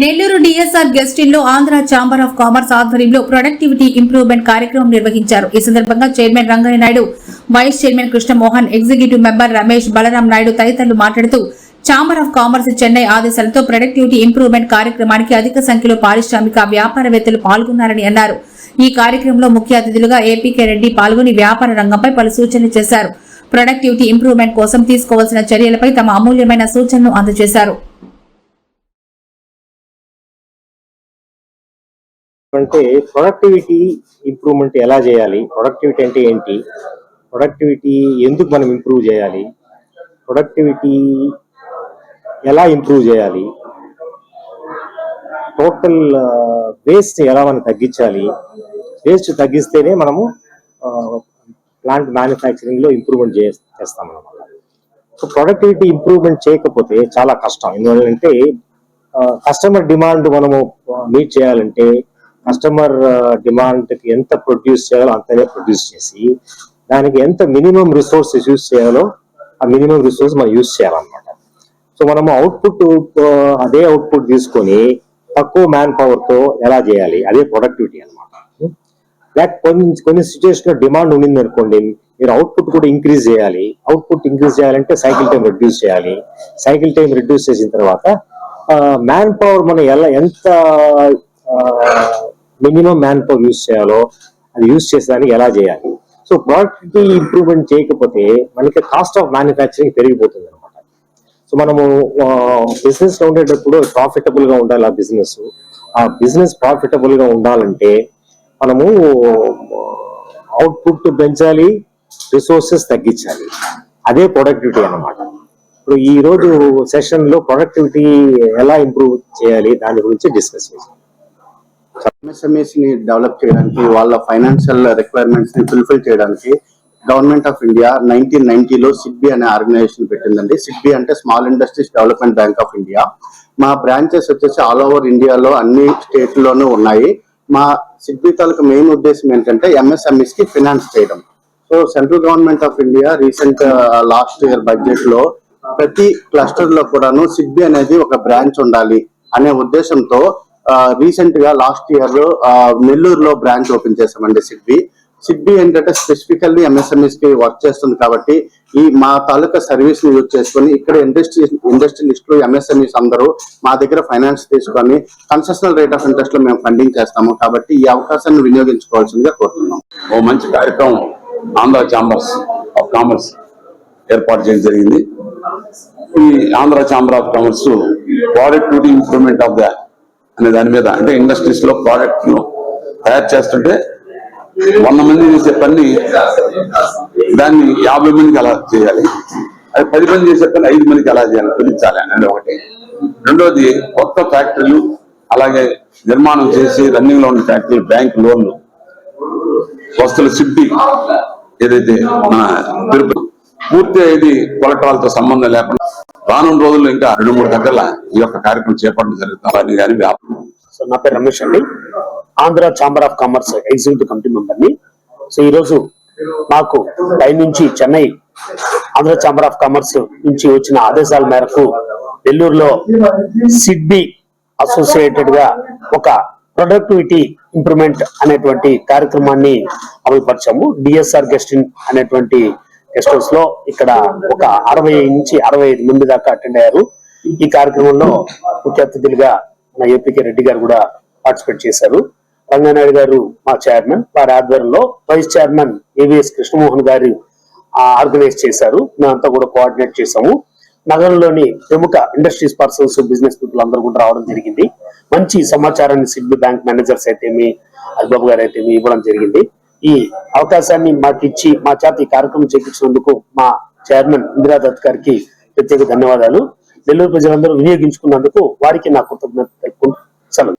Nellore DSR guest ఇన్లో Andhra chamber of commerce ఆధ్వర్యంలో productivity improvement కార్యక్రమం నిర్వహించారు. ఈ సందర్భంగా chairman Rangaiah Naidu vice chairman Krishnamohan executive member Ramesh Balaram Naidu తదితరులు మాట్లాడుతూ ఛాంబర్ ఆఫ్ కామర్స్ చెన్నై ఆదేశాలతో ప్రొడక్టివిటీ ఇంప్రూవ్మెంట్ కార్యక్రమానికి అధిక సంఖ్యలో పారిశ్రామిక వ్యాపారవేత్తలు పాల్గొన్నారని అన్నారు. ఈ కార్యక్రమంలో ముఖ్య అతిథులుగా ఏపీకే రెడ్డి పాల్గొని వ్యాపార రంగంపై పలు సూచనలు చేశారు. ప్రొడక్టివిటీ ఇంప్రూవ్మెంట్ కోసం తీసుకోవాల్సిన చర్యలపై తమ అమూల్యమైన సూచనలు అందజేశారు. అంటే ప్రొడక్టివిటీ ఇంప్రూవ్మెంట్ ఎలా చేయాలి? ప్రొడక్టివిటీ అంటే ఏంటి? ప్రొడక్టివిటీ ఎందుకు మనం ఇంప్రూవ్ చేయాలి? ప్రొడక్టివిటీ ఎలా ఇంప్రూవ్ చేయాలి? టోటల్ వేస్ట్ uh, ఎలా మనం తగ్గించాలి? వేస్ట్ తగ్గిస్తేనే మనము ప్లాంట్ మ్యానుఫ్యాక్చరింగ్లో ఇంప్రూవ్మెంట్ ఇంప్రూవ్మెంట్ చేస్తాం అనమాట సో ప్రొడక్టివిటీ ఇంప్రూవ్మెంట్ చేయకపోతే చాలా కష్టం. ఎందువల్లంటే కస్టమర్ డిమాండ్ మనము uh, మీట్ చేయాలంటే కస్టమర్ డిమాండ్కి ఎంత ప్రొడ్యూస్ చేయాలో అంతనే ప్రొడ్యూస్ చేసి దానికి ఎంత మినిమం రిసోర్సెస్ యూస్ చేయాలో ఆ మినిమం రిసోర్స్ మనం యూజ్ చేయాలన్నమాట. సో మనము అవుట్పుట్ అదే అవుట్పుట్ తీసుకొని తక్కువ మ్యాన్ పవర్తో ఎలా చేయాలి? అదే ప్రొడక్టివిటీ అనమాట లేక కొన్ని కొన్ని సిచ్యువేషన్లో డిమాండ్ ఉండింది అనుకోండి మీరు అవుట్పుట్ కూడా ఇంక్రీజ్ చేయాలి. అవుట్పుట్ ఇంక్రీజ్ చేయాలంటే సైకిల్ టైం రెడ్యూస్ చేయాలి. సైకిల్ టైం రెడ్యూస్ చేసిన తర్వాత మ్యాన్ పవర్ మనం ఎలా ఎంత మినిమం మ్యాన్ పవర్ యూస్ చేయాలో అది యూస్ చేసేదానికి ఎలా చేయాలి? సో ప్రొడక్టివిటీ ఇంప్రూవ్మెంట్ చేయకపోతే మనకి కాస్ట్ ఆఫ్ మ్యానుఫ్యాక్చరింగ్ పెరిగిపోతుంది అనమాట సో మనము బిజినెస్లో ఉండేటప్పుడు ప్రాఫిటబుల్గా ఉండాలి ఆ బిజినెస్ ఆ బిజినెస్ ప్రాఫిటబుల్గా ఉండాలంటే మనము అవుట్పుట్ పెంచాలి రిసోర్సెస్ తగ్గించాలి. అదే ప్రొడక్టివిటీ అన్నమాట. ఇప్పుడు ఈ రోజు సెషన్లో ప్రొడక్టివిటీ ఎలా ఇంప్రూవ్ చేయాలి దాని గురించి డిస్కస్ చేసాం ఎంఎస్ఎంఈస్ని డెవలప్ చేయడానికి వాళ్ళ ఫైనాన్షియల్ రిక్వైర్మెంట్స్ని ఫుల్ఫిల్ చేయడానికి గవర్నమెంట్ ఆఫ్ ఇండియా నైన్టీన్ నైన్టీలో సిడ్బి అనే ఆర్గనైజేషన్ పెట్టిందండి. సిడ్బి అంటే small industries development bank of India మా బ్రాంచెస్ వచ్చేసి ఆల్ ఓవర్ ఇండియాలో అన్ని స్టేట్ లోనూ ఉన్నాయి. మా సిడ్బి తాలూకు మెయిన్ ఉద్దేశం ఏంటంటే ఎంఎస్ఎంఈస్కి ఫినాన్స్ చేయడం. So central government of India recent last year బడ్జెట్లో ప్రతి క్లస్టర్లో కూడాను సిడ్బి అనేది ఒక బ్రాంచ్ ఉండాలి అనే ఉద్దేశంతో రీసెంట్గా లాస్ట్ ఇయర్ నెల్లూరులో బ్రాంచ్ ఓపెన్ చేసామండి సిడ్బి. సిడ్బి ఏంటంటే స్పెసిఫికల్లీ ఎంఎస్ఎంఈస్కి వర్క్ చేస్తుంది కాబట్టి ఈ మా తాలూకా సర్వీస్ని యూజ్ చేసుకొని ఇక్కడ ఇండస్ట్రీ ఇండస్ట్రియలిస్టులు ఎంఎస్ఎంఈస్ అందరూ మా దగ్గర ఫైనాన్స్ తీసుకొని కన్సెషనల్ రేట్ ఆఫ్ ఇంట్రెస్ట్లో మేము ఫండింగ్ చేస్తాము కాబట్టి ఈ అవకాశాన్ని వినియోగించుకోవాల్సిందిగా కోరుతున్నాం. ఓ మంచి కార్యక్రమం ఆంధ్ర ఛాంబర్స్ ఆఫ్ కామర్స్ ఏర్పాటు చేయడం జరిగింది. ఈ Andhra chamber of commerce productivity improvement of the అనే దాని మీద అంటే ఇండస్ట్రీస్లో ప్రోడక్ట్ను తయారు చేస్తుంటే వంద మంది చేసే పని దాన్ని యాభై మందికి ఎలా చేయాలి. అది పది మంది చేసే పని ఐదు మందికి ఎలా చేయాలి పిలిచాలి అనేది ఒకటి. రెండోది కొత్త ఫ్యాక్టరీలు అలాగే నిర్మాణం చేసి రన్నింగ్లో ఉన్న ఫ్యాక్టరీలు బ్యాంక్ లోన్లు వస్తువులు సిప్పి ఏదైతే మన తిరుపతి పూర్తి ఇది కొలటాలతో సంబంధం లేకుండా రానున్న రోజుల్లో ఇంకా రెండు మూడు గంటల ఈ యొక్క కార్యక్రమం చేపట్టడం జరుగుతుంది. కానీ వ్యాపారం సో నా పేరు రమేష్ అండి. Andhra chamber of commerce executive committee మెంబర్ని. So ఈరోజు నాకు మాకు పై నుంచి Chennai Andhra chamber of commerce నుంచి వచ్చిన ఆదేశాల మేరకు నెల్లూరులో సిడ్బి అసోసియేటెడ్గా ఒక ప్రొడక్టివిటీ ఇంప్రూవ్మెంట్ అనేటువంటి కార్యక్రమాన్ని అమలుపరిచాము. డిఎస్ఆర్ గెస్టిన్ అనేటువంటి గెస్ట్ హౌస్లో ఇక్కడ ఒక అరవై నుంచి అరవై ఐదు మంది దాకా అటెండ్ అయ్యారు. ఈ కార్యక్రమంలో ముఖ్య అతిథులుగా మన ఏపీకే రెడ్డి గారు కూడా పార్టిసిపేట్ చేశారు. రంగనాయుడు గారు మా చైర్మన్ వారి ఆధ్వర్యంలో వైస్ చైర్మన్ ఏవిఎస్ కృష్ణమోహన్ గారు ఆర్గనైజ్ చేశారు. మేమంతా కూడా కోఆర్డినేట్ చేశాము. నగరంలోని ప్రముఖ ఇండస్ట్రీస్ పర్సన్స్ బిజినెస్ పీపుల్ అందరూ కూడా రావడం జరిగింది. మంచి సమాచారాన్ని సిడ్బి బ్యాంక్ మేనేజర్స్ అయితేమి అల్బాబు గారు అయితేమి ఇవ్వడం జరిగింది. ఈ అవకాశాన్ని మాకు ఇచ్చి మా చేత ఈ కార్యక్రమం చేపించినందుకు మా చైర్మన్ ఇందిరా దత్ గారికి ప్రత్యేక ధన్యవాదాలు. నెల్లూరు ప్రజలందరూ వినియోగించుకున్నందుకు వారికి నా కృతజ్ఞత తెలుపుకుంటూ సెలవు.